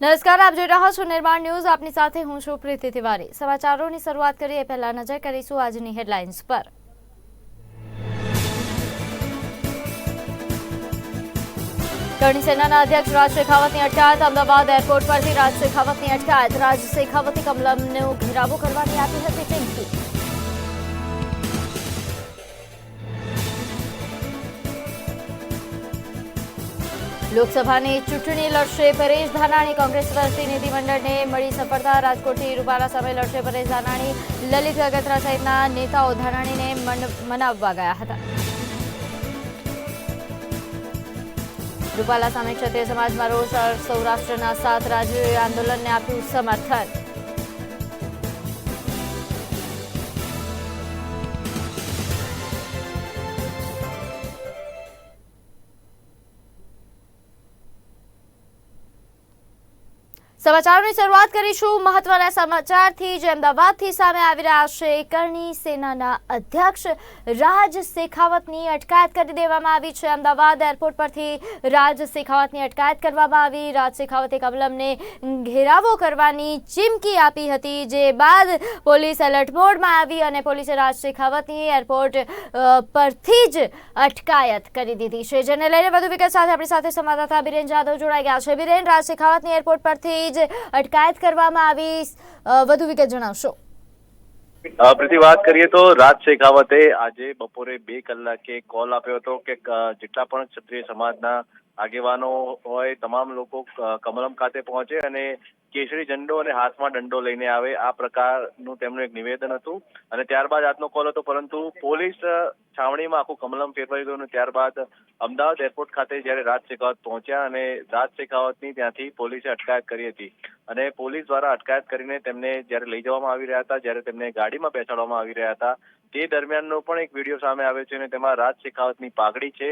નમસ્કાર, આપ જોઈ રહ્યા છો નિર્માણ ન્યૂઝ. આપની સાથે હું છું પ્રીતિ તિવારી. સમાચારોની શરૂઆત કરીએ. પહેલા નજર કરીશું આજની હેડલાઇન્સ પર. કરણી સેનાના અધ્યક્ષ રાજ શેખાવતની અટકાયત. અમદાવાદ એરપોર્ટ પરથી રાજ શેખાવતની અટકાયત. રાજ શેખાવતે કમલમનો ઘેરાવો કરવાની આપી હતી ચીમકી. લોકસભાની ચૂંટણી લડશે પરેશ ધાનાણી. કોંગ્રેસ પ્રતિનિધિમંડળને મળી સફળતા. રાજકોટથી રૂપાલા સામે લડશે પરેશ ધાનાણી. લલિત અગત્રા સહિતના નેતાઓ ધાનાણીને મન- મનાવવા ગયા હતા. રૂપાલા સામે ક્ષત્રિય સમાજમાં રોષ, સૌરાષ્ટ્રના સાત રાજ્યોએ આંદોલનને આપ્યું સમર્થન. સમાચારોની શરૂઆત કરીશું. મહત્વના સમાચારથી જે અમદાવાદથી સામે આવી રહ્યા છે કરણી સેનાના અધ્યક્ષ રાજ શેખાવતની અટકાયત કરી દેવામાં આવી છે. અમદાવાદ એરપોર્ટ પરથી રાજ શેખાવતની અટકાયત કરવામાં આવી. રાજ શેખાવતે કમલમને ઘેરાવો કરવાની ચીમકી આપી હતી, જે બાદ પોલીસ એલર્ટ મોડમાં આવી અને પોલીસે રાજ શેખાવતની એરપોર્ટ પરથી જ અટકાયત કરી દીધી છે. જેને લઈને વધુ વિગત સાથે આપણી સાથે સંવાદદાતા બિરેન જાદવ જોડાઈ ગયા છે. બિરેન, રાજ શેખાવતની એરપોર્ટ પરથી જ અટકાયત કરવામાં આવી. વધુ વિગત જણાવશો. પ્રતિ, વાત કરીએ તો રાજ શેખાવતે આજે બપોરે બે કલાકે કોલ આપ્યો હતો કે જેટલા પણ ક્ષત્રિય સમાજના આગેવાનો હોય, તમામ લોકો કમલમ ખાતે પહોંચે અને કેસરી ઝંડો અને હાથમાં દંડો લઈને આવે, આ પ્રકારનું તેમનું એક નિવેદન હતું. અને ત્યારબાદ આજનો કોલ હતો, પરંતુ પોલીસ છાવણીમાં આખું કમલમ ફેરવાઈ ગયું અને ત્યારબાદ અમદાવાદ એરપોર્ટ ખાતે જ્યારે રાજ શેખાવત પહોંચ્યા અને રાજ શેખાવતની ત્યાંથી પોલીસે અટકાયત કરી હતી. અને પોલીસ દ્વારા અટકાયત કરીને તેમને જ્યારે લઈ જવામાં આવી રહ્યા હતા, જ્યારે તેમને ગાડીમાં બેસાડવામાં આવી રહ્યા હતા તે દરમિયાનનો પણ એક વીડિયો સામે આવ્યો છે અને તેમાં રાજ શેખાવતની પાઘડી છે.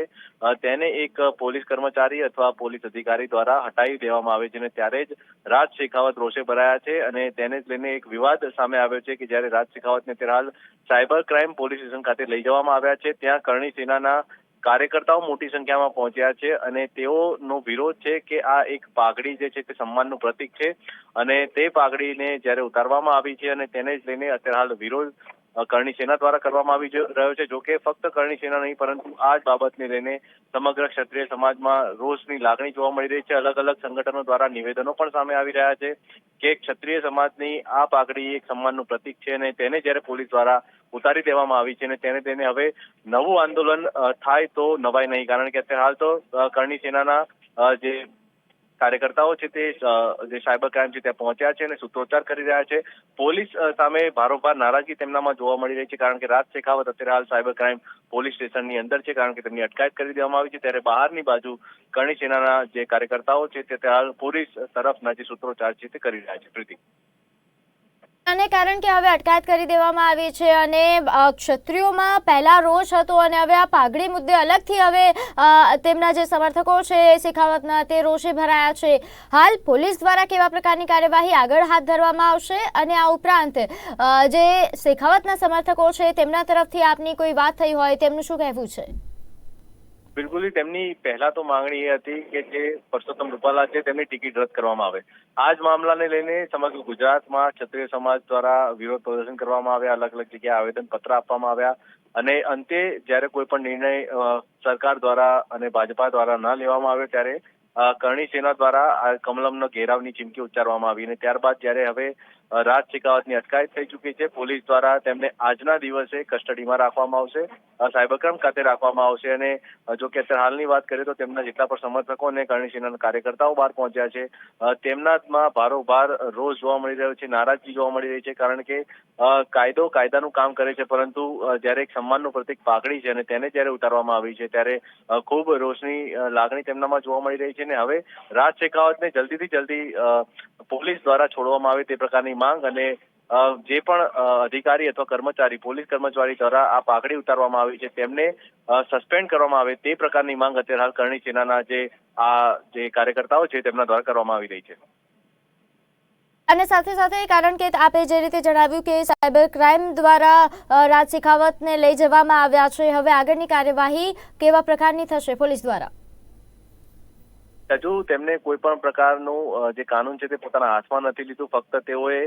તેને એક પોલીસ કર્મચારી અથવા પોલીસ અધિકારી દ્વારા હટાવી દેવામાં આવે છે અને ત્યારે જ રાજ શેખાવત રોષે ભરાયા છે અને તેને જ લઈને એક વિવાદ સામે આવ્યો છે કે જ્યારે રાજ શેખાવતને ત્યારે હાલ સાયબર ક્રાઇમ પોલીસ સ્ટેશન ખાતે લઈ જવામાં આવ્યા છે, ત્યાં કરણી સેનાના કાર્યકર્તાઓ મોટી સંખ્યામાં પહોંચ્યા છે અને તેઓનો વિરોધ છે કે આ એક પાઘડી જે છે તે સન્માનનું પ્રતીક છે અને તે પાઘડીને જ્યારે ઉતારવામાં આવી છે અને તેને જ લઈને અત્યારે હાલ વિરોધ કરણી સેના દ્વારા કરવામાં આવી રહ્યો છે, જોકે ફક્ત કરણી સેના નહીં, પરંતુ આ જ બાબતને લઈને સમગ્ર ક્ષત્રિય સમાજમાં રોષની લાગણી જોવા મળી રહી છે. અલગ અલગ સંગઠનો દ્વારા નિવેદનો પણ સામે આવી રહ્યા છે કે ક્ષત્રિય સમાજની આ પાઘડી એક સન્માનનું પ્રતીક છે અને તેને જ્યારે પોલીસ દ્વારા ઉતારી દેવામાં આવી છે અને તેને તેને હવે નવું આંદોલન થાય તો નવાય નહીં. કારણ કે અત્યારે હાલ તો કરણી સેનાના જે કાર્યકર્તાઓ છે તે જે સાયબર ક્રાઇમ છે ત્યાં પહોંચ્યા છે અને સૂત્રોચ્ચાર કરી રહ્યા છે. પોલીસ સામે ભારોભાર નારાજગી તેમનામાં જોવા મળી રહી છે કારણ કે રાજ શેખાવત અત્યારે હાલ સાયબર ક્રાઇમ પોલીસ સ્ટેશનની અંદર છે કારણ કે તેમની અટકાયત કરી દેવામાં આવી છે. ત્યારે બહારની બાજુ કરણી સેનાના જે કાર્યકર્તાઓ છે તે હાલ પોલીસ તરફના જે સૂત્રોચ્ચાર છે તે કરી રહ્યા છે, પ્રીતિ. અને કારણ કે હવે અટકાયત કરી દેવામાં આવી છે અને ક્ષત્રિયોમાં પહેલા રોષ હતો અને હવે આ પાઘડી મુદ્દે અલગથી હવે તેમના જે સમર્થકો છે શેખાવતના તે રોષે ભરાયા છે. હાલ પોલીસ દ્વારા કેવા પ્રકારની કાર્યવાહી આગળ હાથ ધરવામાં આવશે અને આ ઉપરાંત જે શેખાવતના સમર્થકો છે તેમના તરફથી આપની કોઈ વાત થઈ હોય તેમનું શું કહેવું છે? બિલકુલ તેમની પહેલા તો માંગણી એ હતી કે જે પરસોત્તમ રૂપાલા છે તેમની ટિકિટ રદ કરવામાં આવે. આ જ મામલાને લઈને સમગ્ર ગુજરાતમાં ક્ષત્રિય સમાજ દ્વારા વિરોધ પ્રદર્શન કરવામાં આવ્યા, અલગ અલગ જગ્યાએ આવેદન પત્ર આપવામાં આવ્યા અને અંતે જ્યારે કોઈ પણ નિર્ણય સરકાર દ્વારા અને ભાજપા દ્વારા ન લેવામાં આવ્યો ત્યારે કરણી સેના દ્વારા આ કમલમનો ઘેરાવની ચીમકી ઉચ્ચારવામાં આવી અને ત્યારબાદ જ્યારે હવે રાજ શેખાવતની અટકાયત થઈ ચૂકી છે. પોલીસ દ્વારા તેમને આજના દિવસે કસ્ટડીમાં રાખવામાં આવશે. અ, સાયબર ક્રાઇમ ખાતે રાખવામાં આવશે અને જો કે અત્યારે હાલની વાત કરીએ તો તેમના જેટલા પણ સમર્થકો અને કરણી કાર્યકર્તાઓ બહાર પહોંચ્યા છે. તેમનામાં ભારોભાર રોષ જોવા મળી રહ્યો છે નારાજગી જોવા મળી રહી છે કારણ કે કાયદો કાયદાનું કામ કરે છે પરંતુ જ્યારે એક સન્માનનું પ્રતિક પાઘડી છે અને તેને જ્યારે ઉતારવામાં આવી છે ત્યારે ખૂબ રોષની લાગણી તેમનામાં જોવા મળી રહી છે. અને હવે રાજ શેખાવતને જલ્દીથી જલ્દી પોલીસ દ્વારા છોડવામાં આવે તે પ્રકારની માંગ અને જે પણ અધિકારી અથવા કર્મચારી, પોલીસ કર્મચારી દ્વારા આ પાઘડી ઉતારવામાં આવી છે, તેમને સસ્પેન્ડ કરવામાં આવે તે પ્રકારની માંગ અત્યારે હાલ કરણી સેનાના જે, આ જે કાર્યકર્તાઓ છે તેમના દ્વારા કરવામાં આવી રહી છે. અને સાથે સાથે કારણ કે આપે જે રીતે જણાવ્યું કે સાયબર ક્રાઇમ દ્વારા રાજ શેખાવતને લઈ જવામાં આવ્યા છે, હવે આગળની કાર્યવાહી કેવા પ્રકારની થશે પોલીસ દ્વારા? હજુ તેમને કોઈ પણ પ્રકારનું જે કાનૂન છે તે પોતાના હાથમાં નથી લીધું, ફક્ત તેઓએ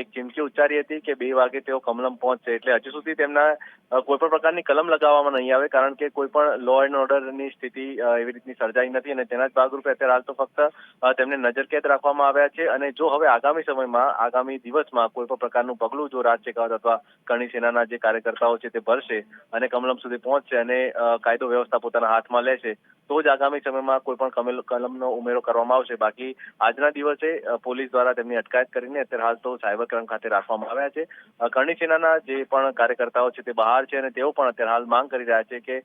એક ચીમકી ઉચ્ચારી હતી કે બે વાગે તેઓ કમલમ પહોંચશે. એટલે હજુ સુધી તેમના કોઈ પણ પ્રકારની કલમ લગાવવામાં નહીં આવે, કારણ કે કોઈ પણ લો એન્ડ ઓર્ડરની સ્થિતિ એવી રીતની સર્જાઈ નથી અને તેના જ ભાગરૂપે અત્યારે હાલ તો ફક્ત તેમને નજરકેદ રાખવામાં આવ્યા છે. અને જો હવે આગામી સમયમાં, આગામી દિવસમાં કોઈ પણ પ્રકારનું પગલું જો રાજ શેખાવત અથવા કરણી સેનાના જે કાર્યકર્તાઓ છે તે ભરશે અને કમલમ સુધી પહોંચશે અને કાયદો વ્યવસ્થા પોતાના હાથમાં લેશે, તો જ આગામી સમયમાં કોઈ પણ કમેલ- કલમનો ઉમેરો કરવામાં આવશે. બાકી આજના દિવસે પોલીસ દ્વારા તેમની અટકાયત કરીને અત્યારે હાલ તો સાયબર ક્રાઇમ ખાતે રાખવામાં આવ્યા છે. કરણી સેનાના જે પણ કાર્યકર્તાઓ છે તે બહાર છે અને તેઓ પણ અત્યારે હાલ માંગ કરી રહ્યા છે કે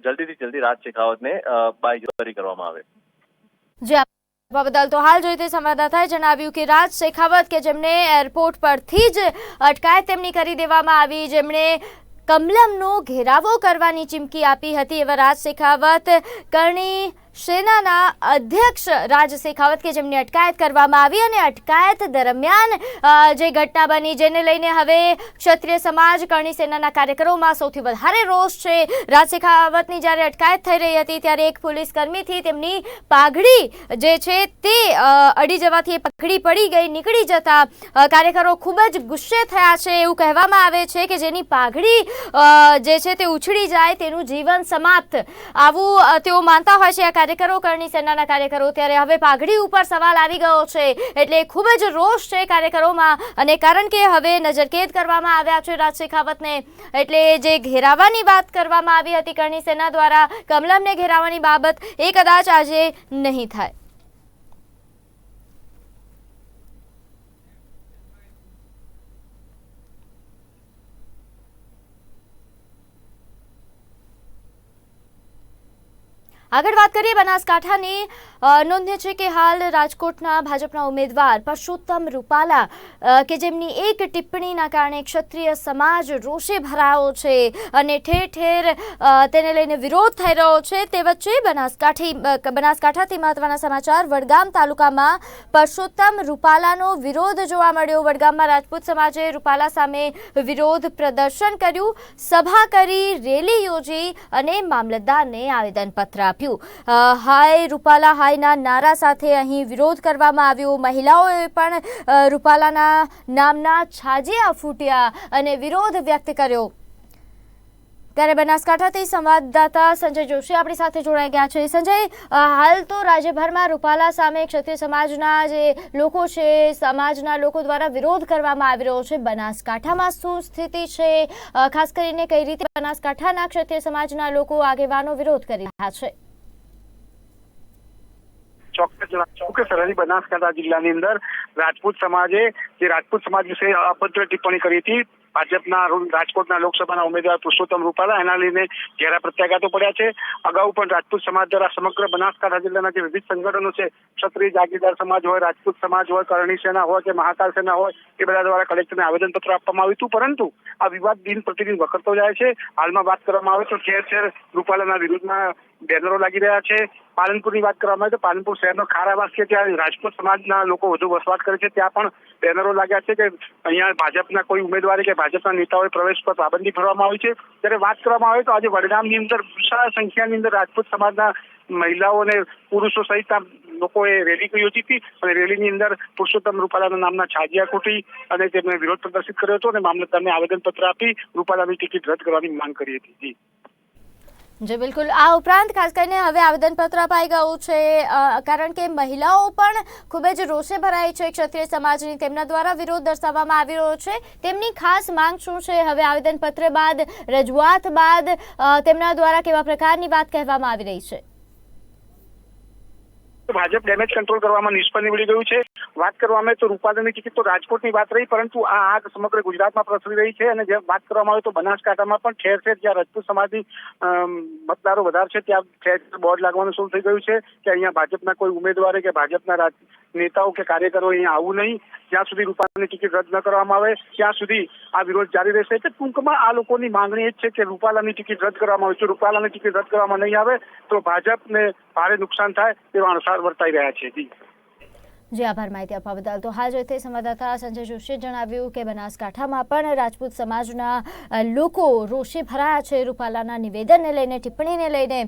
જલ્દીથી જલ્દી રાજ શેખાવતને અ, બાઈજરી કરવામાં આવે. જે બદલ તો હાલ જોઈ તે સંવાદદાતાએ જણાવ્યું કે રાજ શેખાવત કે જેમને એરપોર્ટ પરથી જ અટકાયત તેમની કરી દેવામાં આવી જેમણે કમલમનો ઘેરાવો કરવાની ચીમકી આપી હતી એવા રાજ શેખાવત કરણી સેનાના અધ્યક્ષ રાજ શેખાવત કે જેમની અટકાયત કરવામાં આવી અને અટકાયત દરમિયાન જે ઘટના બની જેને લઈને હવે ક્ષત્રિય સમાજ કરણી સેનાના કાર્યકરોમાં સૌથી વધારે રોષ છે. રાજ શેખાવતની જ્યારે અટકાયત થઈ રહી હતી ત્યારે એક પોલીસ કર્મીથી તેમની પાઘડી જે છે તે અડી જવાથી એ પકડી પડી ગઈ, નીકળી જતા કાર્યકરો ખૂબ જ ગુસ્સે થયા છે. એવું કહેવામાં આવે છે કે જેની પાઘડી જે છે તે ઉછળી જાય, તેનું જીવન સમાપ્ત. આવું તેઓ માનતા હોય છે આ કાર્યકરો, કરણી સેનાના કાર્યકરો, ત્યારે હવે પાઘડી ઉપર સવાલ આવી ગયો છે. એટલે ખૂબ જ રોષ છે કાર્યકરોમાં અને કારણ કે હવે નજરકેદ કરવામાં આવ્યા છે રાજ શેખાવતને એટલે જે ઘેરાવાની વાત કરવામાં આવી હતી, કરણી સેના દ્વારા, કમલમને ઘેરાવાની બાબત એ કદાચ આજે નહીં થાય. આગળ વાત કરીએ બનાસકાંઠાની. અ, નોંધ્ય છે કે હાલ રાજકોટના ભાજપના ઉમેદવાર પરસોત્તમ રૂપાલા કે જેમની એક ટિપ્પણીના કારણે ક્ષત્રિય સમાજ રોષે ભરાયો છે અને ઠેર ઠેર તેને લઈને વિરોધ થઈ રહ્યો છે તે વચ્ચે બનાસકાંઠી બનાસકાંઠાથી મહત્વના સમાચાર. વડગામ તાલુકામાં પરસોત્તમ રૂપાલાનો વિરોધ જોવા મળ્યો. વડગામમાં રાજપૂત સમાજે રૂપાલા સામે વિરોધ પ્રદર્શન કર્યું. સભા કરી રેલી યોજી અને મામલતદારને આવેદનપત્ર આપ્યું. અ, હાય રૂપાલા હાયના નારા સાથે અહીં વિરોધ કરવામાં આવ્યો. મહિલાઓએ પણ રૂપાલાના નામના છાજિયા ફૂટ્યા અને વિરોધ વ્યક્ત કર્યો. ત્યારે બનાસકાંઠાથી સંવાદદાતા સંજય જોશી આપણી સાથે જોડાઈ ગયા છે. સંજય હાલ તો રાજ્યભરમાં રૂપાલા સામે ક્ષત્રિય સમાજના જે લોકો છે સમાજના લોકો દ્વારા વિરોધ કરવામાં આવી રહ્યો છે. બનાસકાંઠામાં શું સ્થિતિ છે? ખાસ કરીને કઈ રીતે બનાસકાંઠાના ક્ષત્રિય સમાજના લોકો આગેવાનો વિરોધ કરી રહ્યા છે? ચોક્કસ જણાવું કે સરહદી બનાસકાંઠા જિલ્લાની અંદર રાજપૂત સમાજે જે રાજપૂત સમાજ વિશે અભદ્ર ટિપ્પણી કરી હતી, ભાજપના રાજકોટના લોકસભાના ઉમેદવાર પુરુષોત્તમ રૂપાલા, એના લઈને ઘેરા પ્રત્યાઘાતો પડ્યા છે. અગાઉ પણ રાજપૂત સમાજ દ્વારા સમગ્ર બનાસકાંઠા જિલ્લાના જે વિવિધ સંગઠનો છે, ક્ષત્રિય જાગીરદાર સમાજ હોય, રાજપૂત સમાજ હોય, કરણી સેના હોય કે મહાકાલ સેના હોય, એ બધા દ્વારા કલેક્ટરને આવેદનપત્ર આપવામાં આવ્યું હતું. પરંતુ આ વિવાદ દિન પ્રતિદિન વખરતો જાય છે. હાલમાં વાત કરવામાં આવે તો ઠેર ઠેર રૂપાલાના વિરુદ્ધમાં બેનરો લાગી રહ્યા છે. પાલનપુરની વાત કરવામાં આવે તો પાલનપુર શહેરનો ખારાવાસ છે. ત્યાં રાજપૂત સમાજના લોકો વધુ વસવાટ કરે છે. ત્યાં પણ બેનરો લાગ્યા છે કે અહીંયા ભાજપના કોઈ ઉમેદવારે કે ભાજપના નેતાઓએ પ્રવેશ પર પાબંદી ફરવામાં આવી છે. ત્યારે વાત કરવામાં આવે તો આજે વડગામની અંદર વિશાળ સંખ્યાની અંદર રાજપૂત સમાજના મહિલાઓ અને પુરુષો સહિત લોકોએ રેલી યોજી હતી અને રેલીની અંદર પુરુષોત્તમ રૂપાલાના નામના છાજિયા કુટી અને તેમણે વિરોધ પ્રદર્શિત કર્યો હતો. અને મામલતદારને આવેદનપત્ર આપી રૂપાલાની ટિકિટ રદ કરવાની માંગ કરી હતી. જી, બિલકુલ. આ ઉપરાંત ખાસ કરીને હવે આવેદનપત્ર અપાઈ ગયું છે કારણ કે મહિલાઓ પણ ખૂબ જ રોષે ભરાઈ છે. ક્ષત્રિય સમાજની તેમના દ્વારા વિરોધ દર્શાવવામાં આવી રહ્યો છે. તેમની ખાસ માંગ શું છે? હવે આવેદનપત્ર બાદ, રજૂઆત બાદ તેમના દ્વારા કેવા પ્રકારની વાત કહેવામાં આવી રહી છે? ભાજપ ડેમેજ કંટ્રોલ કરવામાં નિષ્ફળ નીવડી ગયું છે. વાત કરવામાં આવે તો રૂપાલાની ટિકિટ તો રાજકોટની વાત રહી, પરંતુ આ આગ સમગ્ર ગુજરાતમાં પ્રસરી રહી છે અને જે વાત કરવામાં આવે તો બનાસકાંઠામાં પણ ઠેર ઠેર જ્યાં રાજપૂત સમાજની મતદારો વધારે છે, ત્યાં ઠેર બોર્ડ લાગવાનું શરૂ થઈ ગયું છે કે અહીંયા ભાજપના કોઈ ઉમેદવારે કે ભાજપના નેતાઓ કે કાર્યકરો અહીંયા આવવું નહીં. જ્યાં સુધી રૂપાલાની ટિકિટ રદ ન કરવામાં આવે, ત્યાં સુધી આ વિરોધ જારી રહેશે. એટલે ટૂંકમાં આ લોકોની માંગણી એ છે કે રૂપાલાની ટિકિટ રદ કરવામાં આવે. જો રૂપાલાની ટિકિટ રદ કરવામાં નહીં આવે, તો ભાજપને ભારે નુકસાન થાય તેવા અણસાર વર્તાઈ રહ્યા છે. જી. જે, આભાર માહિતી આપવા બદલ. તો હાલ જોઈતે સંવાદદાતા સંજય જોશીએ જણાવ્યું કે બનાસકાંઠામાં પણ રાજપૂત સમાજના લોકો રોષે ભરાયા છે. રૂપાલાના નિવેદનને લઈને, ટિપ્પણીને લઈને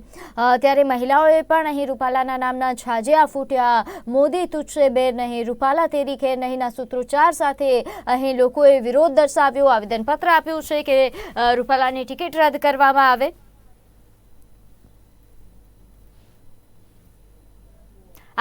ત્યારે મહિલાઓએ પણ અહીં રૂપાલાના નામના છાજિયા ફૂટ્યા. મોદી તુચ્છે બેર નહીં, રૂપાલા તેરી ખેર નહીંના સૂત્રોચ્ચાર સાથે અહીં લોકોએ વિરોધ દર્શાવ્યો. આવેદનપત્ર આપ્યું છે કે રૂપાલાની ટિકિટ રદ કરવામાં આવે.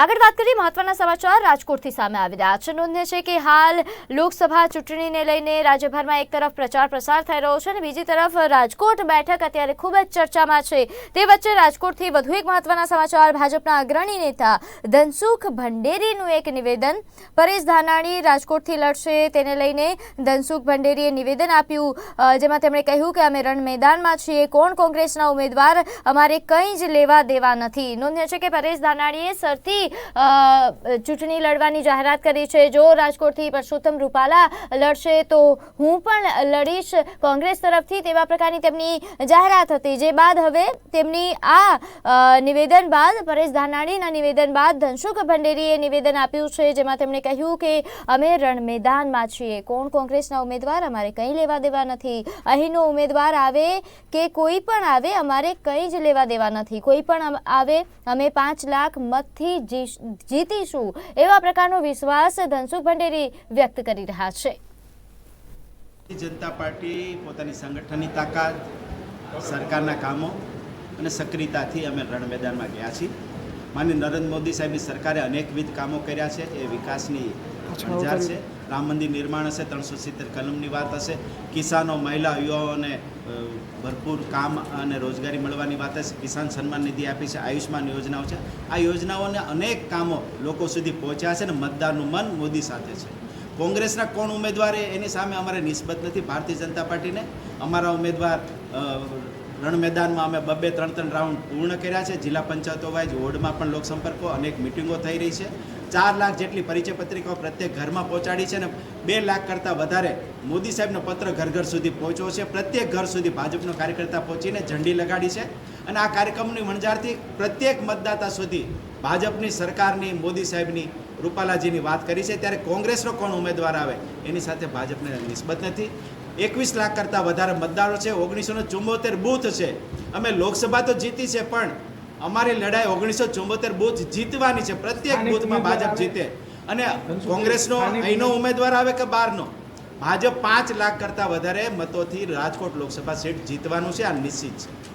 આગળ વાત કરીએ મહત્વના સમાચાર રાજકોટથી સામે આવી રહ્યા છે. નોંધ્ય છે કે હાલ લોકસભા ચૂંટણીને લઈને રાજ્યભરમાં એક તરફ પ્રચાર પ્રસાર થઈ રહ્યો છે અને બીજી તરફ રાજકોટ બેઠક અત્યારે ખૂબ જ ચર્ચામાં છે. તે વચ્ચે રાજકોટથી વધુ એક મહત્વના સમાચાર ભાજપના અગ્રણી નેતા ધનસુખ ભંડેરીનું એક નિવેદન. પરેશ ધાનાણી રાજકોટથી લડશે તેને લઈને ધનસુખ ભંડેરીએ નિવેદન આપ્યું જેમાં તેમણે કહ્યું કે અમે રણ મેદાનમાં છીએ, કોણ કોંગ્રેસના ઉમેદવાર અમારે કંઈ જ લેવા દેવા નથી. નોંધ્ય છે કે પરેશ ધાનાણીએ સરથી અ, ચૂંટણી લડવાની જાહેરાત કરી છે. જો રાજકોટથી પરસોત્તમ રૂપાલા લડશે તો હું પણ લડીશ કોંગ્રેસ તરફથી તેવા પ્રકારની તેમની જાહેરાત હતી. જે બાદ હવે તેમની આ નિવેદન બાદ પરેશ ધાનાણીના નિવેદન બાદ ધનસુખ ભંડેરીએ નિવેદન આપ્યું છે જેમાં તેમણે કહ્યું કે અમે રણ મેદાનમાં છીએ. કોણ કોંગ્રેસના ઉમેદવાર? અમારે કંઈ લેવા દેવા નથી. અહીંનો ઉમેદવાર આવે કે કોઈ પણ આવે અમારે કંઈ જ લેવા દેવા નથી. કોઈ પણ આવે અમે પાંચ લાખ મતથી જીતીશું એવા પ્રકારનો વિશ્વાસ ધનસુખ ભંડેરી વ્યક્ત કરી રહ્યા છે. જનતા પાર્ટી પોતાની સંગઠનની તાકાત સરકારના કામો અને સક્રિયતાથી અમે રણ મેદાનમાં ગયા છીએ. માનનીય નરેન્દ્ર મોદી સાહેબની સરકારે અનેકવિધ કામો કર્યા છે. એ વિકાસની અંજાર છે. રામ મંદિર નિર્માણ હશે ત્રણસો સિત્તેર કલમની વાત હશે. કિસાનો મહિલા યુવાઓને ભરપૂર કામ અને રોજગારી મળવાની વાત છે કિસાન સન્માન નિધિ આપી છે આયુષ્માન યોજનાઓ છે. આ યોજનાઓને અનેક કામો લોકો સુધી પહોંચ્યા છે અને મતદારનું મન મોદી સાથે છે. કોંગ્રેસના કોણ ઉમેદવાર એની સામે અમારે નિસ્બત નથી. ભારતીય જનતા પાર્ટીને અમારા ઉમેદવાર રણ મેદાનમાં અમે બબે ત્રણ ત્રણ રાઉન્ડ પૂર્ણ કર્યા છે. જિલ્લા પંચાયતો વાઇઝ વોર્ડમાં પણ લોકસંપર્કો, અનેક મિટિંગો થઈ રહી છે. ચાર લાખ જેટલી પરિચય પત્રિકાઓ પ્રત્યેક ઘરમાં પહોંચાડી છે અને બે લાખ કરતાં વધારે મોદી સાહેબનો પત્ર ઘર ઘર સુધી પહોંચ્યો છે. પ્રત્યેક ઘર સુધી ભાજપનો કાર્યકર્તા પહોંચીને ઝંડી લગાડી છે અને આ કાર્યક્રમની વણઝારથી પ્રત્યેક મતદાતા સુધી ભાજપની સરકારની, મોદી સાહેબની, રૂપાલાજીની વાત કરી છે. ત્યારે કોંગ્રેસનો કોણ ઉમેદવાર આવે એની સાથે ભાજપને નિસ્બત નથી. એકવીસ લાખ કરતાં વધારે મતદારો છે. ઓગણીસો ચુંબોતેર બૂથ છે. અમે લોકસભા તો જીતી છે પણ અમારી લડાઈ ઓગણીસો ચુંબોતેર બુથ જીતવાની છે. પ્રત્યેક બુથમાં ભાજપ જીતે. અને કોંગ્રેસનો અહીંનો ઉમેદવાર આવે કે બહારનો? ભાજપ પાંચ લાખ કરતાં વધારે મતોથી રાજકોટ લોકસભા સીટ જીતવાનું છે. આ નિશ્ચિત છે.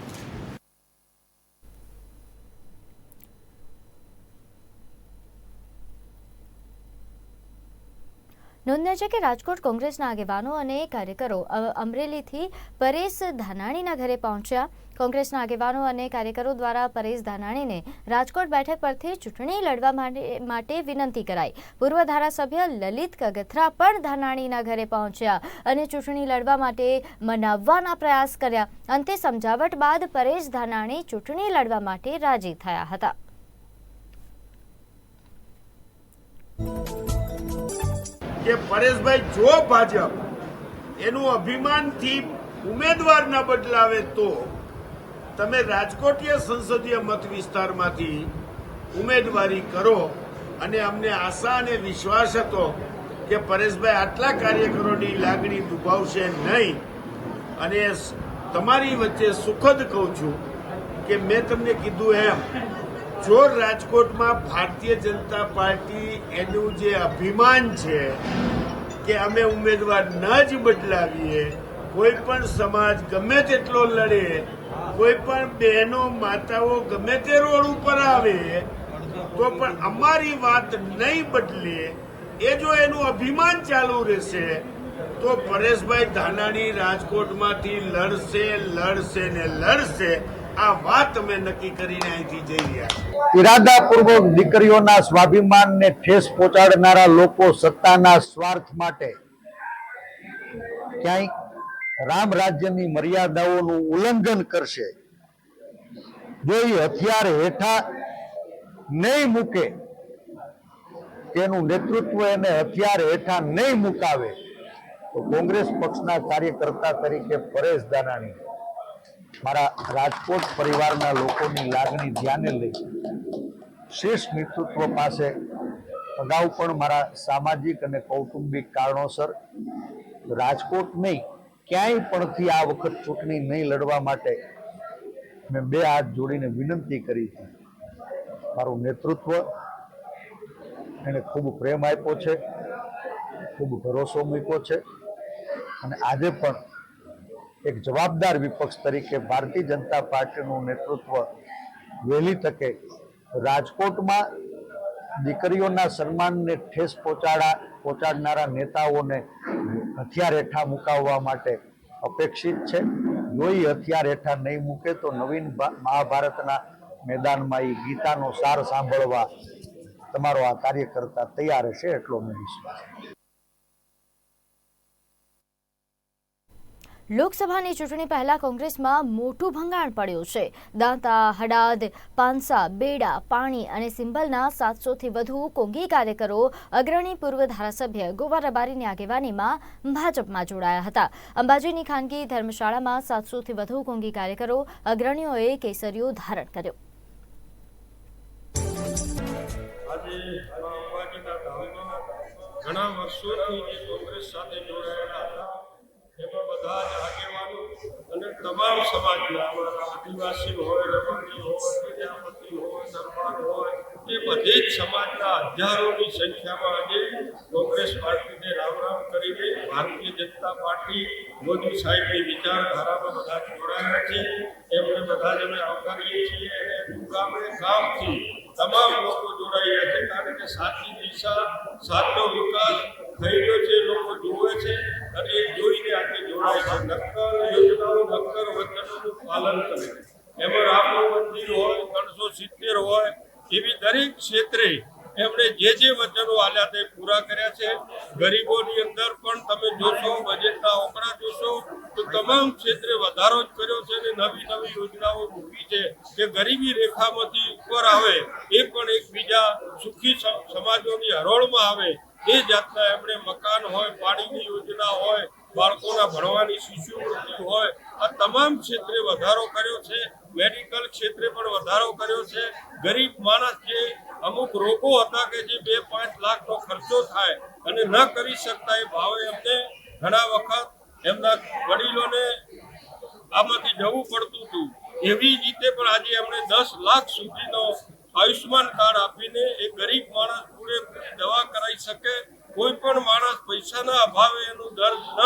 નોંધનીય છે કે રાજકોટ કોંગ્રેસના આગેવાનો અને કાર્યકરો અમરેલીથી પરેશ ધાનાણીના ઘરે પહોંચ્યા. કોંગ્રેસના આગેવાનો અને કાર્યકરો દ્વારા પરેશ ધાનાણીને રાજકોટ બેઠક પરથી ચૂંટણી લડવા માટે વિનંતી કરાઈ. પૂર્વ ધારાસભ્ય લલિત કગથરા પણ ધાનાણીના ઘરે પહોંચ્યા અને ચૂંટણી લડવા માટે મનાવવાના પ્રયાસ કર્યા. અંતે સમજાવટ બાદ પરેશ ધાનાણી ચૂંટણી લડવા માટે રાજી થયા હતા. કે પરેશભાઈ, જો ભાજપ એનું અભિમાનથી ઉમેદવાર ન બદલાવે તો તમે રાજકોટીય સંસદીય મત વિસ્તારમાંથી ઉમેદવારી કરો અને અમને આશા અને વિશ્વાસ હતો કે પરેશભાઈ આટલા કાર્યકરોની લાગણી દુભાવશે નહીં. અને તમારી વચ્ચે સુખદ કહું છું કે મેં તમને કીધું એમ જો રાજકોટમાં ભારતીય જનતા પાર્ટી એનું જે અભિમાન છે કે અમે ઉમેદવાર ન જ બદલાવીએ, કોઈ પણ સમાજ ગમે તેટલો લડે, કોઈ પણ બહેનો, માતાઓ ગમે તે રોડ ઉપર આવે, તો પણ અમારી વાત નહીં બદલે, એ જો એનું અભિમાન ચાલુ રહેશે, તો પરેશભાઈ ધાનાણી રાજકોટમાંથી લડશે લડશે ને લડશે. આ વાત અમે નક્કી કરીને અહીંથી જઈ રહ્યા છીએ. ઇરાદાપૂર્વક દીકરીઓના સ્વાભિમાનને ઠેસ પહોંચાડનારા લોકો સત્તાના સ્વાર્થ માટે ક્યાંય રામ રાજ્યની મર્યાદાઓનું ઉલ્લંઘન કરશે. જો એ હથિયાર હેઠા નહીં મૂકે, તેનું નેતૃત્વ એને હથિયાર હેઠા નહીં મુકાવે, તો કોંગ્રેસ પક્ષના કાર્યકર્તા તરીકે પરેશ દાનાણી મારા રાજકોટ પરિવારના લોકોની લાગણી ધ્યાને લઈ શ્રેષ્ઠ નેતૃત્વ પાસે અગાઉ પણ મારા સામાજિક અને કૌટુંબિક કારણોસર રાજકોટ નહીં, ક્યાંય પણથી આ વખત ચૂંટણી નહીં લડવા માટે મેં બે હાથ જોડીને વિનંતી કરી હતી મારું નેતૃત્વ એને ખૂબ પ્રેમ આપ્યો છે, ખૂબ ભરોસો મૂક્યો છે અને આજે પણ એક જવાબદાર વિપક્ષ તરીકે ભારતીય જનતા પાર્ટીનું નેતૃત્વ વહેલી તકે રાજકોટમાં દીકરીઓના સન્માનને ઠેસ પહોંચાડા, પહોંચાડનારા નેતાઓને હથિયાર હેઠા મુકાવવા માટે અપેક્ષિત છે. જો એ હથિયાર હેઠા નહીં મૂકે તો નવીન મહાભારતના મેદાનમાં એ ગીતાનો સાર સાંભળવા તમારો આ કાર્યકર્તા તૈયાર હશે એટલો મને વિશ્વાસ લોકસભાની ચૂંટણી પહેલા કોંગ્રેસમાં મોટું ભંગાણ પડ્યું છે. દાંતા હડાદ પાંસા બેડા, પાણી અને સિંબલના સાતસોથી વધુ કોંગી કાર્યકરો અગ્રણી પૂર્વ ધારાસભ્ય ગોવા રબારીની આગેવાનીમાં ભાજપમાં જોડાયા હતા. અંબાજીની ખાનગી ધર્મશાળામાં સાતસોથી વધુ કોંગી કાર્યકરો અગ્રણીઓએ કેસરીઓ ધારણ કર્યો. ઘણા વર્ષોથી કોંગ્રેસ સાથે જોડાયેલા બધા જ આગેવાનો અને તમામ સમાજના અમારા આદિવાસી હોય રમણી હોય, પ્રજાપતિ હોય દરબાર હોય, એ બધી જ સમાજના હજારોની સંખ્યામાં આજે કોંગ્રેસ પાર્ટીને રામ રામ કરીને ભારતીય જનતા પાર્ટી, મોદી સાહેબની વિચારધારામાં બધા જોડાયા છે. એમને બધા જ અમે આવકારીએ છીએ અને ગામે ગામથી તમામ લોકો જોડાયા છે. કારણ કે સાચી દિશા, સાચો વિકાસ થઈ ગયો છે, લોકો જુએ છે અને એ છે ત્રણસો સિત્તેર હોય એવી દરેક ક્ષેત્રે એમણે જે જે વચનો આલ્યા તે પૂરા કર્યા છે ગરીબોની અંદર પણ તમે જોશો બજેટના આંકડા જોશો તો તમામ ક્ષેત્રે વધારો જ કર્યો છે અને નવી નવી યોજનાઓ મૂકી છે કે ગરીબી રેખામાંથી ઉપર આવે એ પણ એકબીજા સુખી સમ- સમાજોની હરોળમાં આવે એ જાતના એમણે મકાન હોય પાણીની યોજના હોય બાળકોના ભણવાની શિષ્યવૃત્તિ હોય આ તમામ ક્ષેત્રે વધારો કર્યો છે મેડિકલ ક્ષેત્રે પણ વધારો કર્યો છે. ગરીબ માણસ જે અમુક રોગો હતા કે જે બે પાંચ લાખનો ખર્ચો થાય અને ન કરી શકતા એ ભાવે એમને ઘણા વખત એમના વડીલોને આમાંથી જવું પડતું હતું. એવી રીતે પણ આજે એમણે દસ લાખ સુધીનો આયુષ્માન કાર્ડ આપીને એ ગરીબ માણસ પૂરેપૂરી દવા કરાવી શકે. કોઈ પણ માણસ પૈસાના અભાવે એનું દર્દ ન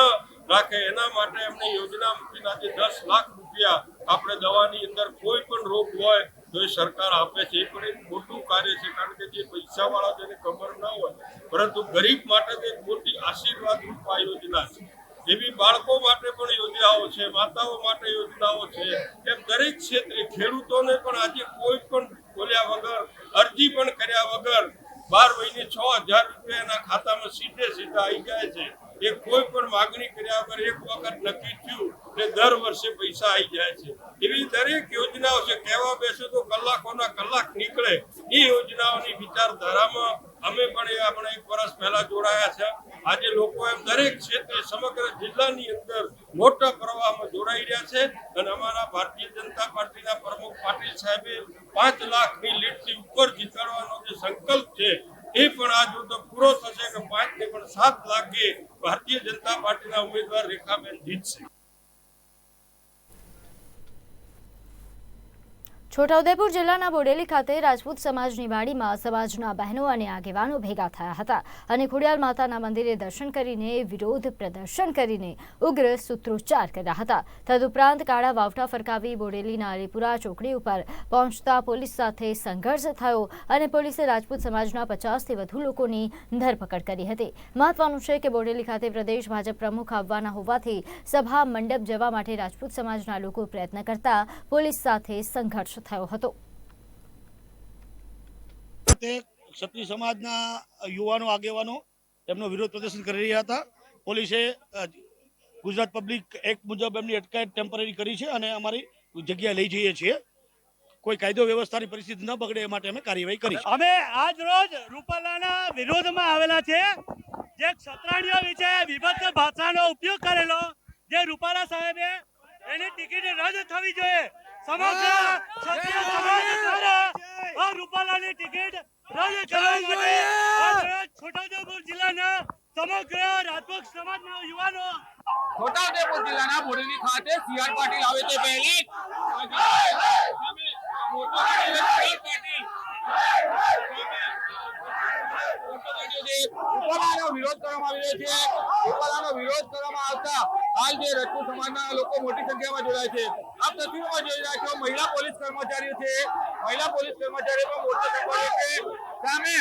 રાખે એના માટે એમને યોજના મૂકીને આજે દસ લાખ રૂપિયા આપણે દવાની અંદર કોઈ પણ રોગ હોય તો એ સરકાર આપે છે. એ પણ એક મોટું કાર્ય છે, કારણ કે જે પૈસાવાળા જેને ખબર ન હોય, પરંતુ ગરીબ માટે એક મોટી આશીર્વાદ રૂપ આ યોજના છે. એવી બાળકો માટે પણ યોજનાઓ છે, માતાઓ માટે યોજનાઓ છે એમ દરેક ક્ષેત્રે ખેડૂતોને પણ આજે કોઈ પણ બોલ્યા વગર અરજી પણ કર્યા વગર બાર મહિને છ હજાર રૂપિયા એના ખાતામાં સીધે સીધા આવી જાય છે એ કોઈ પણ માગણી કર્યા વગર એક વખત નક્કી થયું ને દર વર્ષે પૈસા આવી જાય છે. એવી દરેક યોજનાઓ છે. કહેવા બેસો તો કલાકોના કલાક નીકળે. એ યોજનાઓની વિચારધારામાં અમે પણ આપણે એક વર્ષ પહેલા જોડાયા છે. આજે લોકો એમ દરેક ક્ષેત્રે સમગ્ર જિલ્લાની અંદર મોટા પ્રવાહમાં જોડાઈ રહ્યા છે અને અમારા ભારતીય જનતા પાર્ટીના પ્રમુખ પાટીલ સાહેબે પાંચ લાખની લીડથી ઉપર જીતાડવાનો જે સંકલ્પ છે એ પણ આ તો પૂરો થશે કે પાંચ ને પણ સાત લાખે ભારતીય જનતા પાર્ટીના ઉમેદવાર રેખાબેન જીતશે. છોટાઉદેપુર જિલ્લાના બોડેલી ખાતે રાજપૂત સમાજની વાડીમાં સમાજના બહેનો અને આગેવાનો ભેગા થયા હતા અને ખોડિયાલ માતાના મંદિરે દર્શન કરીને વિરોધ પ્રદર્શન કરીને ઉગ્ર સૂત્રોચ્ચાર કર્યા હતા. તદુપરાંત કાળા વાવટા ફરકાવી બોડેલીના અલીપુરા ચોકડી ઉપર પહોંચતા પોલીસ સાથે સંઘર્ષ થયો અને પોલીસે રાજપૂત સમાજના પચાસથી વધુ લોકોની ધરપકડ કરી હતી. મહત્વનું છે કે બોડેલી ખાતે પ્રદેશ ભાજપ પ્રમુખ આવવાના હોવાથી સભા મંડપ જવા માટે રાજપૂત સમાજના લોકો પ્રયત્ન કરતા પોલીસ સાથે સંઘર્ષ થયો હતો. ક્ષત્રિય સમાજના યુવાનો આગેવાનો એમનો વિરોધ પ્રદર્શન કરી રહ્યા હતા. પોલીસે ગુજરાત પબ્લિક એક્ટ મુજબ એમની અટકાયત ટેમ્પરરી કરી છે અને અમારી જગ્યાએ લઈ જઈએ છીએ. કોઈ કાયદો વ્યવસ્થાની પરિસ્થિતિ ન બગડે એ માટે અમે કાર્યવાહી કરી છે. અમે આજ રોજ રૂપાલાના વિરોધમાં આવેલા છે. જે ક્ષત્રાણીઓ વિશે વિભક્ત ભાષાનો ઉપયોગ કરેલો જે રૂપાલા સાહેબે એની ટિકિટ રદ થવી જોઈએ. સમગ્ર ક્ષત્રિય સમાજ દ્વારા આ રૂપાલાની ટિકિટ રદ કરવા માટે આજ સમગ્ર રાજપૂત સમાજના યુવાનો છોટાઉદેપુર જિલ્લાના બોડેલી ખાતે સીઆર પાટીલ આવે તે પહેલી. મોટો પાટીલ રૂપાલાનો વિરોધ કરવામાં આવી રહ્યો છે. રૂપાલાનો વિરોધ કરવામાં આવતા હાલ જે રજપૂત સમાજના લોકો મોટી સંખ્યામાં જોડાય છે. આપ તસવીરોમાં જોઈ રહ્યા છો મહિલા પોલીસ કર્મચારીઓ છે. મહિલા પોલીસ કર્મચારીઓ પણ મોરચો સંભાળે છે. સામે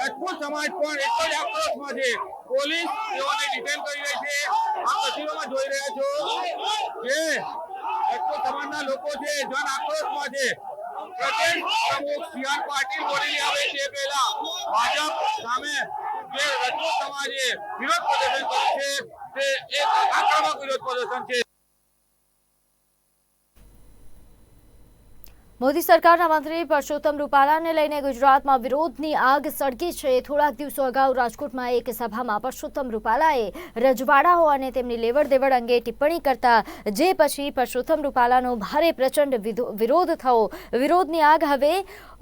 રજપૂત સમાજ પણ એટલો જ આક્રોશમાં છે. પોલીસ તેઓને ડિટેન કરી રહી છે. આપ તસવીરોમાં જોઈ રહ્યા છો જે રજપૂત સમાજના લોકો છે, જન આક્રોશમાં છે. પ્રદેશ પ્રમુખ આવે તે પહેલા ભાજપ સામે જે રજપૂત સમાજે વિરોધ પ્રદર્શન છે, તે એક આક્રમક વિરોધ પ્રદર્શન છે. મોદી સરકારના મંત્રી પરસોત્તમ રૂપાલાને લઈને ગુજરાતમાં વિરોધની આગ સળગી છે. થોડાક દિવસો અગાઉ રાજકોટમાં એક સભામાં પરસોત્તમ રૂપાલાએ રજવાડાઓ અને તેમની લેવડ દેવડ અંગે ટિપ્પણી કરતા, જે પછી પરસોત્તમ રૂપાલાનો ભારે પ્રચંડ વિરોધ થયો. વિરોધની આગ હવે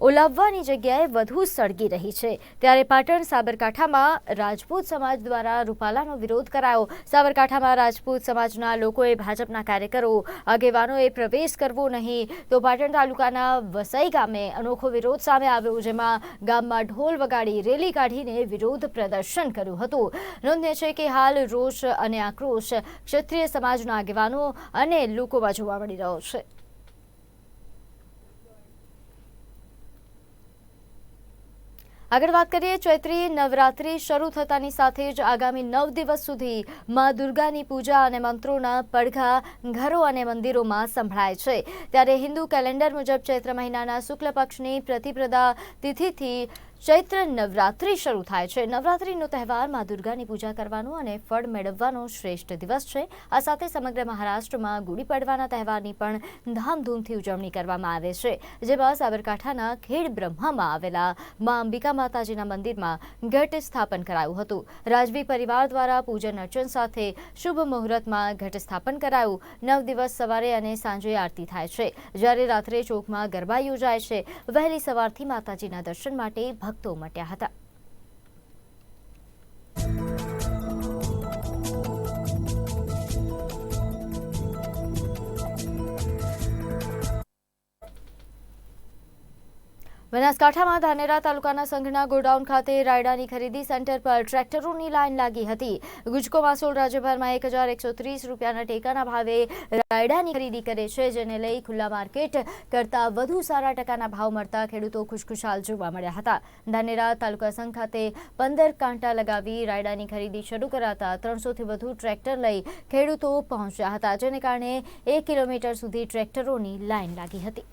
ઓલવવાની જગ્યાએ વધુ સળગી રહી છે. ત્યારે પાટણ સાબરકાંઠામાં રાજપૂત સમાજ દ્વારા રૂપાલાનો વિરોધ કરાયો. સાબરકાંઠામાં રાજપૂત સમાજના લોકોએ ભાજપના કાર્યકરો, આગેવાનોએ પ્રવેશ કરવો નહીં. તો પાટણ તાલુકાના વસઈ ગામે અનોખો વિરોધ સામે આવ્યો, જેમાં ગામમાં ઢોલ વગાડી, રેલી કાઢીને વિરોધ પ્રદર્શન કર્યું હતું. નોંધ્ય છે કે હાલ રોષ અને આક્રોશ ક્ષત્રિય સમાજના આગેવાનો અને લોકોમાં જોવા મળી રહ્યો છે. આગળ વાત કરીએ, ચૈત્રી નવરાત્રિ શરૂ થતાની સાથે જ આગામી નવ દિવસ સુધી મા દુર્ગાની પૂજા અને મંત્રોના પડઘા ઘરો અને મંદિરોમાં સંભળાય છે. ત્યારે હિન્દુ કેલેન્ડર મુજબ ચૈત્ર મહિનાના શુક્લ પક્ષની પ્રતિપ્રદા તિથિથી ચૈત્ર નવરાત્રિ શરૂ થાય છે. નવરાત્રિનો તહેવાર મા દુર્ગાની પૂજા કરવાનો અને ફળ મેળવવાનો શ્રેષ્ઠ દિવસ છે. આ સાથે સમગ્ર મહારાષ્ટ્રમાં ગુડી પડવાના તહેવારની પણ ધામધૂમથી ઉજવણી કરવામાં આવે છે. જેમાં સાબરકાંઠાના ખેડ બ્રહ્મામાં આવેલા મા અંબિકા માતાજીના મંદિરમાં ઘટ સ્થાપન કરાયું હતું. રાજવી પરિવાર દ્વારા પૂજન અર્ચન સાથે શુભ મુહૂર્તમાં ઘટ સ્થાપન કરાયું. નવ દિવસ સવારે અને સાંજે આરતી થાય છે. જ્યારે રાત્રે ચોકમાં ગરબા યોજાય છે. વહેલી સવારથી માતાજીના દર્શન માટે ભક્તો ઉમટ્યા હતા. બનાસકાંઠામાં ધાનેરા તાલુકાના સંઘના ગોડાઉન ખાતે રાયડાની ખરીદી સેન્ટર પર ટ્રેક્ટરોની લાઇન લાગી હતી. ગુજકો માસોલ રાજ્યભરમાં એક હજાર એકસો ત્રીસ રૂપિયાના ટેકાના ભાવે રાયડાની ખરીદી કરે છે, જેને લઈ ખુલ્લા માર્કેટ કરતાં વધુ સારા ટકાના ભાવ મળતા ખેડૂતો ખુશખુશાલ જોવા મળ્યા હતા. ધાનેરા તાલુકા સંઘ ખાતે પંદર કાંટા લગાવી રાયડાની ખરીદી શરૂ કરાતા ત્રણસોથી વધુ ટ્રેક્ટર લઈ ખેડૂતો પહોંચ્યા હતા, જેને કારણે એક કિલોમીટર સુધી ટ્રેક્ટરોની લાઇન લાગી હતી.